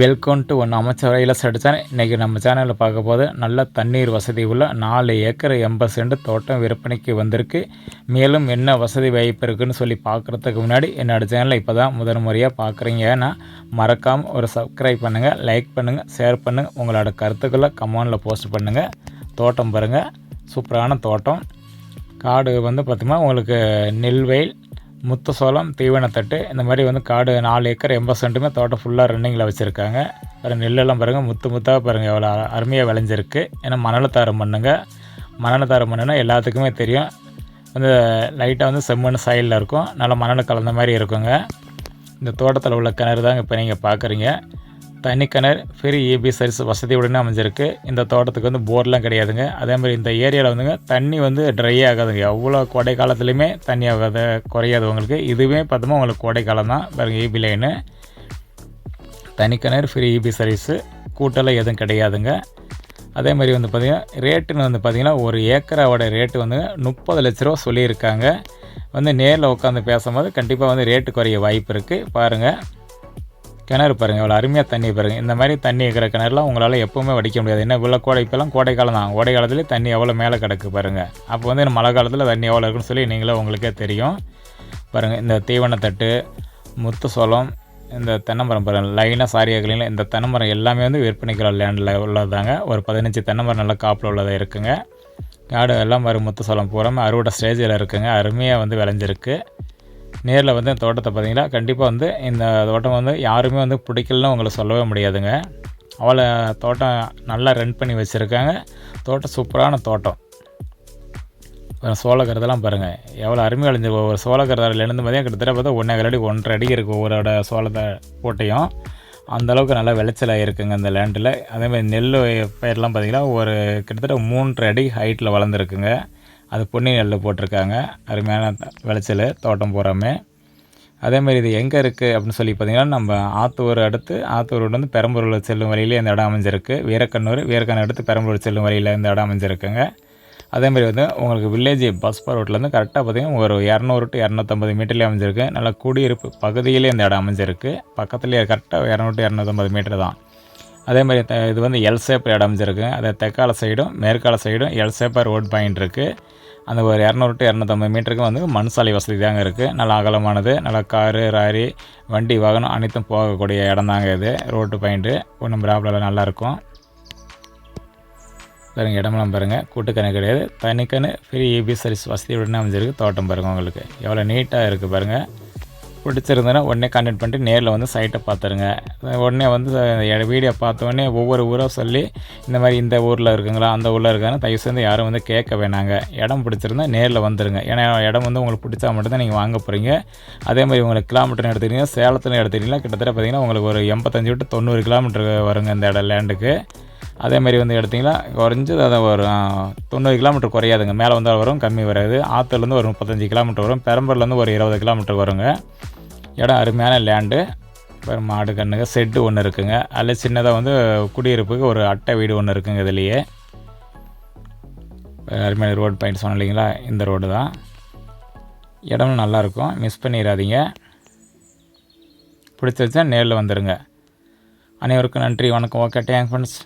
Welcome to one அமைச்சர் இலசட் channel இன்றைக்கி நம்ம சேனலில் பார்க்க போது நல்ல தண்ணீர் வசதி உள்ள நாலு ஏக்கர் எண்பது சென்ட் தோட்டம் விற்பனைக்கு வந்திருக்கு. மேலும் என்ன வசதி வாய்ப்பு இருக்குதுன்னு சொல்லி பார்க்குறதுக்கு முன்னாடி என்னோடய சேனலை இப்போ தான் முதன் முறையாக பார்க்குறீங்க. ஏன்னா மறக்காமல் ஒரு சப்ஸ்கிரைப் பண்ணுங்கள் லைக் பண்ணுங்கள் ஷேர் பண்ணுங்கள் உங்களோட கருத்துக்களை கமெண்டில் போஸ்ட் பண்ணுங்கள் தோட்டம் பாருங்கள் சூப்பரான தோட்டம். காடு வந்து பார்த்திங்கன்னா உங்களுக்கு நெல்வெயில் முத்து சோளம் தீவனத்தட்டு இந்த மாதிரி வந்து காடு நாலு ஏக்கர் எண்பது சென்ட்டுமே தோட்டம் ஃபுல்லாக ரன்னிங்கில் வச்சுருக்காங்க. அப்புறம் நெல்லெல்லாம் பாருங்கள் முத்து முத்தாக பாருங்கள் எவ்வளோ அருமையாக விளைஞ்சிருக்கு. ஏன்னா மணலத்தாரம் மண்ணுங்க மணலத்தாரம் மண்ணுனா எல்லாத்துக்குமே தெரியும். வந்து லைட்டாக வந்து செம்மண் சாயலில் இருக்கும். நல்லா மணல் கலந்த மாதிரி இருக்குங்க. இந்த தோட்டத்தில் உள்ள கிணறு தாங்க இப்போ நீங்கள் பார்க்குறீங்க தனி கிணறு ஃப்ரீ இபி சர்வீஸ் வசதியுடனே அமைஞ்சிருக்கு. இந்த தோட்டத்துக்கு வந்து போர்லாம் கிடையாதுங்க. அதே மாதிரி இந்த ஏரியாவில் வந்துங்க தண்ணி வந்து ட்ரை ஆகாதுங்க. எவ்வளோ கோடை காலத்துலேயுமே தண்ணி ஆகாத குறையாது உங்களுக்கு. இதுவே பார்த்தோமா உங்களுக்கு கோடை காலம் தான். பாருங்கள் ஏபி லைனு தனி கிணறு ஃப்ரீ ஏபி சர்வீஸு கூட்டெல்லாம் எதுவும் கிடையாதுங்க. அதே மாதிரி வந்து பார்த்திங்கன்னா ரேட்டுன்னு வந்து பார்த்திங்கன்னா ஒரு ஏக்கராவோட ரேட்டு வந்து முப்பது லட்ச ரூபா சொல்லியிருக்காங்க. வந்து நேரில் உட்காந்து பேசும்போது கண்டிப்பாக வந்து ரேட்டு குறைய வாய்ப்பு இருக்குது பாருங்கள் கிணறு பாருங்கள் எவ்வளோ அருமையாக தண்ணி பாருங்கள் இந்த மாதிரி தண்ணி இருக்கிற கிணறுலாம் உங்களால் எப்போவுமே வடிக்க முடியாது. என்ன இவ்வளோ கோடை இப்போலாம் கோடை காலம் தான். கோடை காலத்துலேயே தண்ணி எவ்வளோ மேலே கிடக்கு பாருங்கள் அப்போ வந்து மழை காலத்தில் தண்ணி எவ்வளோ இருக்குன்னு சொல்லி நீங்களே உங்களுக்கே தெரியும். பாருங்கள் இந்த தீவனத்தட்டு முத்து சோளம் இந்த தென்னமரம் பாருங்கள் லைனாக சாரியாக்கலையில் இந்த தென்னமரம் எல்லாமே வந்து விற்பனைக்கிற லேண்டில் உள்ளதாங்க ஒரு பதினஞ்சு தென்னமரம் நல்லா காப்பில் உள்ளதாக இருக்குங்க. காடு எல்லாம் வரும் முத்து சோளம் பூராமல் அறுவடை ஸ்டேஜில் இருக்குங்க. அருமையாக வந்து விளைஞ்சிருக்கு. நேரில் வந்து தோட்டத்தை பார்த்தீங்கன்னா கண்டிப்பாக வந்து இந்த தோட்டம் வந்து யாருமே வந்து பிடிக்கலன்னு உங்களை சொல்லவே முடியாதுங்க. அவளை தோட்டம் நல்லா ரன் பண்ணி வச்சுருக்காங்க. தோட்டம் சூப்பரான தோட்டம். சோளக்கரதெல்லாம் பாருங்கள் எவ்வளோ அருமை விளைஞ்சு ஒவ்வொரு சோளக்கரதாரிலேருந்து பார்த்தீங்கன்னா கிட்டத்தட்ட பார்த்தா ஒன்றரை அடி ஒன்றரை அடி இருக்குது ஒவ்வொருட சோளத்தை போட்டையும். அந்தளவுக்கு நல்லா விளைச்சலாக இருக்குங்க அந்த லேண்டில் அதேமாதிரி நெல் பயிரெலாம் பார்த்திங்கன்னா ஒரு கிட்டத்தட்ட மூன்றரை அடி ஹைட்டில் வளர்ந்துருக்குங்க. அது பொன்னி நெல்லில் போட்டிருக்காங்க. அருமையான விளைச்சல் தோட்டம் பூராமே. அதேமாதிரி இது எங்கே இருக்குது அப்படின்னு சொல்லி பார்த்திங்கன்னா நம்ம ஆத்தூர் அடுத்து ஆத்தூர் வந்து பெரம்பூரில் செல்லும் வழியிலே இந்த இடம் அமைஞ்சிருக்கு. வீரக்கண்ணூர் வீரக்கண்ணூர் அடுத்து பெரம்பூர் செல்லும் வழியில் இந்த இடம் அமைஞ்சிருக்குங்க. அதேமாதிரி வந்து உங்களுக்கு வில்லேஜ் பஸ் ரோட்லேருந்து கரெக்டாக பார்த்திங்கன்னா ஒரு இரநூறு டு இரநூத்தம்பது மீட்டர்லேயே அமைஞ்சிருக்கு. நல்லா குடியிருப்பு பகுதியிலே இந்த இடம் அமைஞ்சிருக்கு. பக்கத்துலேயே கரெக்டாக இரநூறு டு இரநூத்தம்பது மீட்டர் தான். அதே மாதிரி இது வந்து எல் ஷேப் இடம் அதை அதே தெற்கால சைடும் மேற்கால சைடும் எல் சேப்பாக ரோட் பாயிண்ட் இருக்குது அந்த ஒரு இரநூறு டு இரநூத்தம்பது மீட்டருக்கு வந்து மண் சாலை வசதி தாங்க இருக்குது நல்லா அகலமானது நல்லா காரு ராரி வண்டி வாகனம் அனைத்தும் போகக்கூடிய இடம் தாங்க இது. ரோட்டு பாயிண்ட்டு ஒன்றும் ப்ராப்ளம் நல்லாயிருக்கும் பாருங்கள் இடமெல்லாம் பாருங்கள் கூட்டுக்கணு கிடையாது. தனிக்கணு ஃப்ரீ இபி சர்வீஸ் வசதியுடனே அமைஞ்சிருக்கு. தோட்டம் பாருங்கள் உங்களுக்கு. எவ்வளோ நீட்டாக இருக்குது பாருங்கள் பிடிச்சிருந்ததுன்னா உடனே கான்டெக்ட் பண்ணிட்டு நேரில் வந்து சைட்டை பார்த்துருங்க. உடனே வந்து வீடியோ பார்த்தோடனே ஒவ்வொரு ஊராக சொல்லி இந்த மாதிரி இந்த ஊரில் இருக்குங்களா அந்த ஊரில் இருக்காங்க தயவு செஞ்சு யாரும் வந்து கேட்க வேணாங்க. இடம் பிடிச்சிருந்தா நேரில் வந்துடுங்க ஏன்னா இடம் வந்து உங்களுக்கு பிடிச்சா மட்டும்தான் நீங்கள் வாங்க போகிறீங்க அதே மாதிரி உங்களுக்கு கிலோமீட்டர்னு எடுத்துக்கிட்டீங்கன்னா சேலத்தில் எடுத்துக்கிட்டிங்கன்னா கிட்டத்தட்ட பார்த்திங்கன்னா உங்களுக்கு ஒரு எண்பத்தஞ்சு விட்டு தொண்ணூறு கிலோமீட்டர் வருங்க இந்த இடம் லேண்டுக்கு அதே மாதிரி வந்து எடுத்திங்கன்னா குறைஞ்சது அதை ஒரு தொண்ணூறு கிலோமீட்டர் குறையாதுங்க. மேலே வந்தால் வரும் கம்மி வராது. ஆற்றுலேருந்து ஒரு முப்பத்தஞ்சு கிலோமீட்டர் வரும். பெரம்பூர்லேருந்து ஒரு இருபது கிலோமீட்டர் வருங்க. இடம் அருமையான லேண்டு. மாடு கண்ணுங்க செட்டு ஒன்று இருக்குங்க. அதில் சின்னதாக வந்து குடியிருப்புக்கு ஒரு அட்டை வீடு ஒன்று இருக்குங்க இதுலேயே. அருமையான ரோடு பாயிண்ட் சொன்னோம் இல்லைங்களா? இந்த ரோடு தான். இடமும் நல்லாயிருக்கும். மிஸ் பண்ணிடாதீங்க. பிடிச்சிருச்சா நேரில் வந்துடுங்க அனைவருக்கும் நன்றி. வணக்கம். ஓகே. Thank friends.